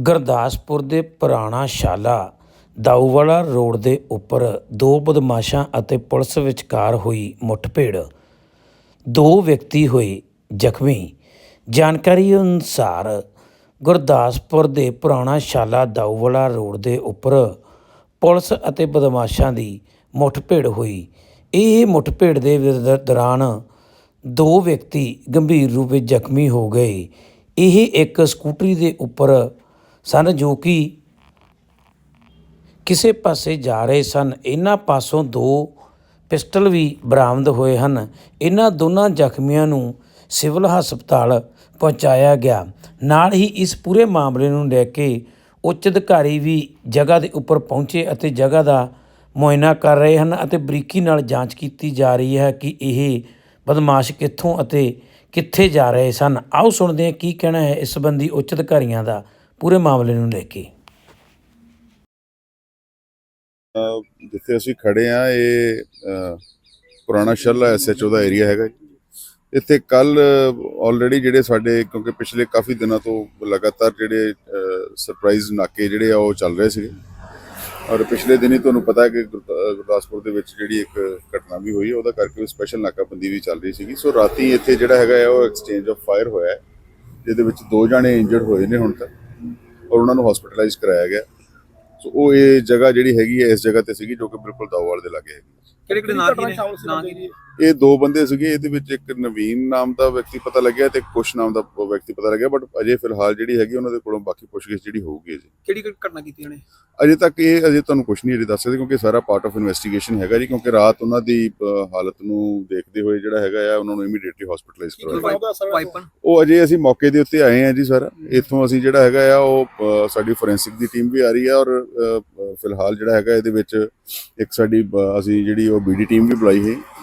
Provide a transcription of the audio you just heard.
ਗੁਰਦਾਸਪੁਰ ਦੇ ਪੁਰਾਣਾ ਸ਼ਾਲਾ ਦਾਊਵਾਲਾ ਰੋਡ ਦੇ ਉੱਪਰ ਦੋ ਬਦਮਾਸ਼ਾਂ ਅਤੇ ਪੁਲਿਸ ਵਿਚਕਾਰ ਹੋਈ ਮੁੱਠਭੇੜ। ਦੋ ਵਿਅਕਤੀ ਹੋਏ ਜ਼ਖਮੀ। ਜਾਣਕਾਰੀ ਅਨੁਸਾਰ ਗੁਰਦਾਸਪੁਰ ਦੇ ਪੁਰਾਣਾ ਸ਼ਾਲਾ ਦਾਊਵਾਲਾ ਰੋਡ ਦੇ ਉੱਪਰ ਪੁਲਿਸ ਅਤੇ ਬਦਮਾਸ਼ਾਂ ਦੀ ਮੁੱਠਭੇੜ ਹੋਈ। ਇਹ ਮੁੱਠਭੇੜ ਦੇ ਦੌਰਾਨ ਦੋ ਵਿਅਕਤੀ ਗੰਭੀਰ ਰੂਪ ਵਿੱਚ ਜ਼ਖਮੀ ਹੋ ਗਏ। ਇਹ ਇੱਕ ਸਕੂਟਰੀ ਦੇ ਉੱਪਰ ਸਨ ਜੋ ਕਿ ਕਿਸੇ ਪਾਸੇ ਜਾ ਰਹੇ ਸਨ। ਇਹਨਾਂ ਪਾਸੋਂ ਦੋ ਪਿਸਟਲ ਵੀ ਬਰਾਮਦ ਹੋਏ ਹਨ। ਇਹਨਾਂ ਦੋਨਾਂ ਜ਼ਖਮੀਆਂ ਨੂੰ ਸਿਵਲ ਹਸਪਤਾਲ ਪਹੁੰਚਾਇਆ ਗਿਆ। ਨਾਲ ਹੀ ਇਸ ਪੂਰੇ ਮਾਮਲੇ ਨੂੰ ਲੈ ਕੇ ਉੱਚ ਅਧਿਕਾਰੀ ਵੀ ਜਗ੍ਹਾ ਦੇ ਉੱਪਰ ਪਹੁੰਚੇ ਅਤੇ ਜਗ੍ਹਾ ਦਾ ਮੁਆਇਨਾ ਕਰ ਰਹੇ ਹਨ ਅਤੇ ਬਰੀਕੀ ਨਾਲ ਜਾਂਚ ਕੀਤੀ ਜਾ ਰਹੀ ਹੈ ਕਿ ਇਹ ਬਦਮਾਸ਼ ਕਿੱਥੋਂ ਅਤੇ ਕਿੱਥੇ ਜਾ ਰਹੇ ਸਨ। ਆਓ ਸੁਣਦੇ ਹਾਂ ਕੀ ਕਹਿਣਾ ਹੈ ਇਸ ਸੰਬੰਧੀ ਉੱਚ ਅਧਿਕਾਰੀਆਂ ਦਾ। ਪੂਰੇ ਮਾਮਲੇ ਨੂੰ ਲੈ ਕੇ। ਜਿੱਥੇ ਅਸੀਂ ਖੜੇ ਆ ਇਹ ਅਹ, ਪੁਰਾਣਾ ਸ਼ੱਲਾ ਐਸਐਚਓ ਦਾ ਏਰੀਆ ਹੈਗਾ ਇੱਥੇ ਕੱਲ ਆਲਰੇਡੀ ਜਿਹੜੇ ਸਾਡੇ ਕਿਉਂਕਿ ਪਿਛਲੇ ਕਾਫੀ ਦਿਨਾਂ ਤੋਂ ਲਗਾਤਾਰ ਜਿਹੜੇ ਸਰਪ੍ਰਾਈਜ਼ ਨਾਕੇ ਜਿਹੜੇ ਆ ਉਹ ਚੱਲ ਰਹੇ ਸੀਗੇ। ਔਰ ਪਿਛਲੇ ਦਿਨੀ ਤੁਹਾਨੂੰ ਪਤਾ ਹੈ ਕਿ ਗੁਰਦਾ- ਗੁਰਦਾਸਪੁਰ ਦੇ ਵਿੱਚ ਜਿਹੜੀ ਇੱਕ ਘਟਨਾ ਵੀ ਹੋਈ ਹੈ, ਉਹਦਾ ਕਰਕੇ ਸਪੈਸ਼ਲ ਨਾਕਾਬੰਦੀ ਵੀ ਚੱਲ ਰਹੀ ਸੀਗੀ। ਸੋ ਰਾਤੀ ਇੱਥੇ ਜਿਹੜਾ ਹੈਗਾ ਹੈ ਉਹ ਐਕਸਚੇਂਜ ਆਫ ਫਾਇਰ ਹੋਇਆ ਜਿਹਦੇ ਵਿੱਚ ਦੋ ਜਾਣੇ ਇੰਜਰਡ ਹੋਏ ਨੇ ਹੁਣ ਤੱਕ। ਔਰ ਉਹਨਾਂ ਨੂੰ ਹਸਪੀਟਲਾਈਜ਼ ਕਰਾਇਆ ਗਿਆ। ਸੋ ਉਹ ਇਹ ਜਗ੍ਹਾ ਜਿਹੜੀ ਹੈਗੀ ਹੈ, ਇਸ ਜਗ੍ਹਾ ਤੇ ਸੀਗੀ ਜੋ ਕਿ ਬਿਲਕੁਲ ਦਾਊਵਾਲ ਦੇ ਲਾਗੇ ਹੈਗੀ ਕਿਹੜੇ ਕਿਹੜੇ ਨਾਂ ਕੀ ਨੇ? ਨਾਂ ਕੀ? ਨੇ ਇਹ ਦੋ ਬੰਦੇ ਸੀਗੇ ਇਹਦੇ ਵਿੱਚ ਇੱਕ ਨਵੀਨ ਨਾਮ ਦਾ ਵਿਅਕਤੀ ਪਤਾ ਲੱਗਿਆ ਤੇ ਕੁਸ਼ ਨਾਮ ਦਾ ਵਿਅਕਤੀ ਪਤਾ ਲੱਗਿਆ ਬਟ ਅਜੇ ਫਿਲਹਾਲ ਜਿਹੜੀ ਹੈਗੀ ਉਹਨਾਂ ਦੇ ਕੋਲੋਂ ਬਾਕੀ ਪੁੱਛਗਿੱਛ ਜਿਹੜੀ ਹੋਊਗੀ ਜੀ ਕਿਹੜੀ ਕਿਹੜੀ ਘਟਨਾ ਕੀਤੀ ਉਹਨੇ? ਅਜੇ ਤੱਕ ਇਹ ਅਜੇ ਤੁਹਾਨੂੰ ਕੁਝ ਨਹੀਂ ਅਜੇ ਦੱਸ ਸਕਦੇ ਕਿਉਂਕਿ ਸਾਰਾ ਪਾਰਟ ਆਫ ਇਨਵੈਸਟੀਗੇਸ਼ਨ ਹੈਗਾ ਜੀ ਕਿਉਂਕਿ ਰਾਤ ਉਹਨਾਂ ਦੀ ਹਾਲਤ ਨੂੰ ਦੇਖਦੇ ਹੋਏ ਜਿਹੜਾ ਹੈਗਾ ਆ ਉਹਨਾਂ ਨੂੰ ਇਮੀਡੀਏਟਲੀ ਹਸਪੀਟਲਾਈਜ਼ ਕਰਵਾਇਆ। ਉਹ ਅਜੇ ਅਸੀਂ ਮੌਕੇ ਦੇ ਉੱਤੇ ਆਏ ਹਾਂ ਜੀ ਸਰ। ਇੱਥੋਂ ਅਸੀਂ ਜਿਹੜਾ ਹੈਗਾ ਆ ਉਹ ਸਾਡੀ ਫੋਰੈਂਸਿਕ ਦੀ ਟੀਮ ਵੀ ਆ ਰਹੀ ਹੈ ਔਰ ਫਿਲਹਾਲ ਜਿਹੜਾ ਹੈਗਾ ਇਹਦੇ ਵਿੱਚ ਇੱਕ ਸਾਡੀ ਅ, ਅਸੀਂ ਜਿਹੜੀ ਉਹ ਬੀਡੀ ਟੀਮ ਵੀ ਬੁਲਾਈ ਹੈ